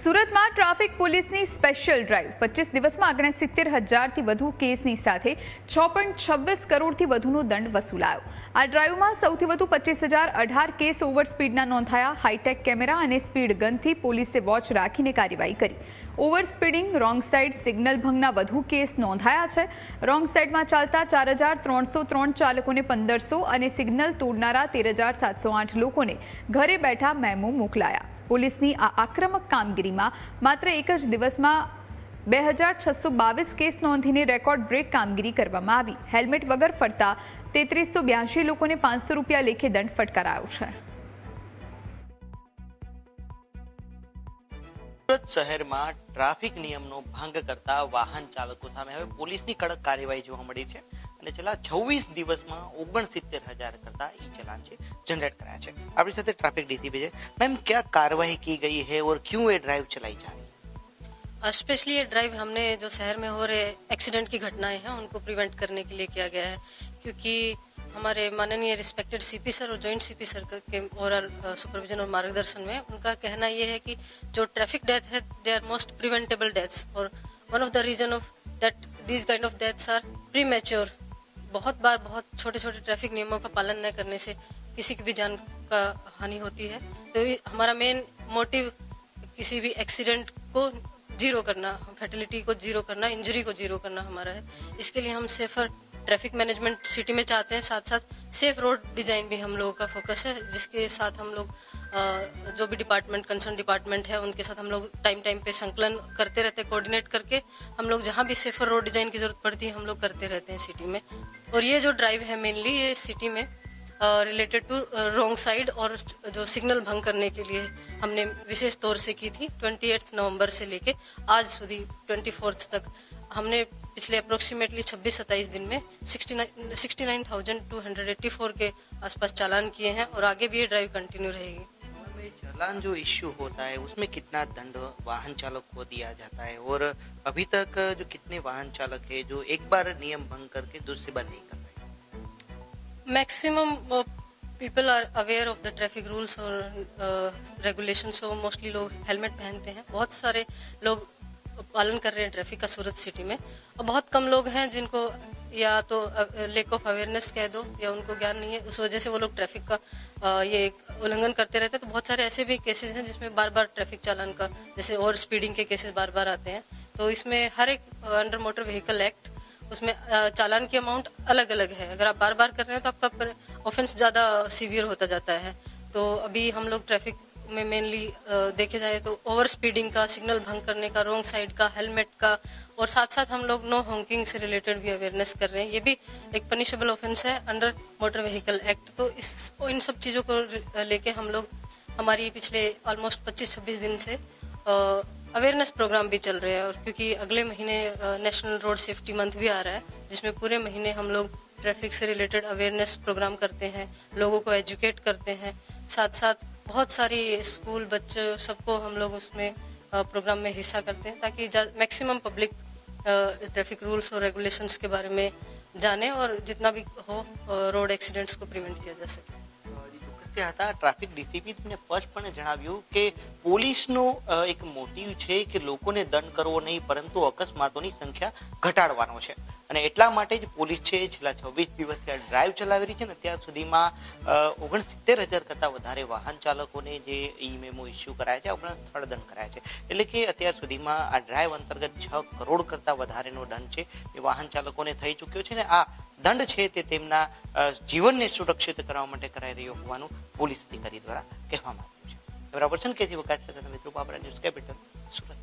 સુરતમાં ટ્રાફિક પોલીસની special drive. પચીસ દિવસમાં આગળ સિત્તેર હજારથી વધુ કેસની સાથે છ પોઈન્ટ છવ્વીસ કરોડથી વધુનો દંડ વસૂલાયો. આ ડ્રાઈવમાં સૌથી વધુ પચીસ હજાર અઢાર કેસ ઓવર સ્પીડના નોંધાયા. હાઈટેક કેમેરા અને સ્પીડ ગનથી પોલીસે વોચ રાખીને કાર્યવાહી કરી. Over speeding, wrong side signal ભંગના વધુ કેસ નોંધાયા છે. રોંગ સાઈડમાં ચાલતા ચાર હજાર ત્રણસો ત્રણ ચાલકોને પંદરસો અને સિગ્નલ તોડનારા તેર હજાર સાતસો આઠ લોકોને ઘરે બેઠા મેમો મોકલાયા. પોલીસની આ આક્રમક કામગીરીમાં માત્ર એક જ દિવસમાં બે હજાર છસો બાવીસ કેસ નોંધીને રેકોર્ડ બ્રેક કામગીરી કરવામાં આવી. હેલ્મેટ વગર ફરતા તેત્રીસો બ્યાસી લોકોને પાંચસો રૂપિયા લેખે દંડ ફટકારાયો છે. સુરત શહેરમાં ટ્રાફિક નિયમનો ભંગ કરતા વાહન ચાલકો સામે હવે પોલીસની કડક કાર્યવાહી જોવા મળી છે અને છેલ્લા છવ્વીસ દિવસમાં ઓગણસિત્તેર હજાર કરતા ઈ ચલાન છે જનરેટ કરાયા છે આપણી સાથે ટ્રાફિક ડીસીપી છે મેમ ક્યા કાર્रवाई की गई है और क्यों ये ड्राइव चलाई जा रही स्पेशली ये ड्राइव हमने जो शहर में हो रहे एक्सीडेंट की घटनाएँ हैं उनको प्रिवेंट करने के लिए किया गया है क्योंकि हमारे माननीय रिस्पेक्टेड सीपी सर और जॉइंट सीपी सर के ओवरऑल सुपरविजन और मार्गदर्शन में, उनका कहना ये है कि जो ट्रैफ़िक डेथ है they are most preventable deaths और one of the reason of that these kind of deaths are premature बहुत बार बहुत छोटे छोटे ट्रैफ़िक नियमों का पालन न करने से किसी की भी जान का हानि होती है। तो हमारा मेन मोटिव किसी भी एक्सीडेंट को ज़ीरो करना फर्टिलिटी को ज़ीरो करना इंजरी को ज़ीरो करना हमारा है। इसके लिए हम सेफर ट्रैफ़िक मैनेजमेंट सिटी में चाहते हैं साथ साथ सेफ़ रोड डिज़ाइन भी हम लोगों का फोकस है, जिसके साथ हम लोग जो भी डिपार्टमेंट कंसर्न डिपार्टमेंट है, उनके साथ हम लोग टाइम टाइम पे संकलन करते रहते हैं कोऑर्डिनेट करके हम लोग जहाँ भी सेफर रोड डिज़ाइन की ज़रूरत पड़ती है, हम लोग करते रहते हैं सिटी में। और ये जो ड्राइव है मेनली ये सिटी में रिलेटेड टू रोंग साइड और जो सिग्नल भंग करने के लिए हमने विशेष तौर से की थी ट्वेंटी नवंबर से लेके आज सुधी ट्वेंटी तक हमने पिछले अप्रोक्सीमेटली 26-27 दिन में 69,284 के आसपास चालान किए हैं और आगे भी ये ड्राइव कंटिन्यू रहेगी। चालान जो इश्यू होता है उसमें कितना दंड वाहन चालक को दिया जाता है? और अभी तक जो कितने वाहन चालक है जो एक बार नियम भंग करके दूसरी बार नहीं कर रहे maximum people are aware of the traffic rules और रेगुलेशन सो मोस्टली लोग हेलमेट पहनते हैं। बहुत सारे लोग पालन कर रहे हैं ट्रैफ़िक का सूरत सिटी में। और बहुत कम लोग हैं जिनको या तो लेक ऑफ़ अवेयरनेस कह दो, या उनको ज्ञान नहीं है, उस वजह से वो लोग ट्रैफ़िक का ये उल्लंघन करते रहते हैं। तो बहुत सारे ऐसे भी केसेस हैं जिसमें बार बार ट्रैफ़िक चालान का, जैसे ओवर स्पीडिंग के केसेस बार बार आते हैं। तो इसमें हर एक अंडर मोटर व्हीकल एक्ट उसमें चालान की अमाउंट अलग अलग है। अगर आप बार बार कर रहे हैं तो आपका ऑफेंस ज़्यादा सीवियर होता जाता है। तो अभी हम लोग ट्रैफ़िक में मेनली देखे जाए तो ओवर स्पीडिंग का सिग्नल भंग करने का रॉन्ग साइड का हेलमेट का, और साथ साथ हम लोग नो हॉकिंग से रिलेटेड भी अवेयरनेस कर रहे हैं। ये भी एक पनिशेबल ऑफेंस है अंडर मोटर व्हीकल एक्ट तो इस, इन सब चीज़ों को लेके हम लोग, हमारी पिछले ऑलमोस्ट 25-26 दिन से अवेयरनेस प्रोग्राम भी चल रहे हैं। और क्योंकि अगले महीने नेशनल रोड सेफ्टी मंथ भी आ रहा है, जिसमें पूरे महीने हम लोग ट्रैफ़िक से रिलेटेड अवेयरनेस प्रोग्राम करते हैं, लोगों को एजुकेट करते हैं। साथ साथ बहुत सारी स्कूल बच्चे सबको हम लोग उसमें प्रोग्राम में हिस्सा करते हैं ताकि मैक्सिमम पब्लिक ट्रैफ़िक रूल्स और रेगुलेशंस के बारे में जाने और जितना भी हो रोड एक्सीडेंट्स को प्रिवेंट किया जा सके। તે હતા, ટ્રાફિક ડીસીપી તમને સ્પષ્ટપણે જણાવ્યું કે પોલીસનો એક મોટિવ છે કે લોકોને દંડ કરવો નહીં, પરંતુ અકસ્માતોની સંખ્યા ઘટાડવાનો છે. અને એટલા માટે જ પોલીસ છે, છેલ્લા છવ્વીસ દિવસથી આ ડ્રાઈવ ચલાવી રહી છે ને અત્યાર સુધીમાં ઓગણસિત્તેર હજાર કરતાં વધારે વાહન ચાલકોને જે ઈ મેમો ઇસ્યુ કરાયા છે, આપણે સ્થળ દંડ કરાયા છે. એટલે કે અત્યાર સુધીમાં આ ડ્રાઈવ અંતર્ગત છ કરોડ કરતાં વધારેનો દંડ છે એ વાહન ચાલકોને થઈ ચૂક્યો છે ને, આ દંડ છે તે તેમના જીવનને સુરક્ષિત કરવા માટે કરાઈ રહ્યો હોવાનું પોલીસ અધિકારી દ્વારા કહેવામાં આવ્યું છે. બરાબર છે ને કેજી વખત સાથે મિત્રો બાબરા ન્યૂઝ કેપિટલ સુરત.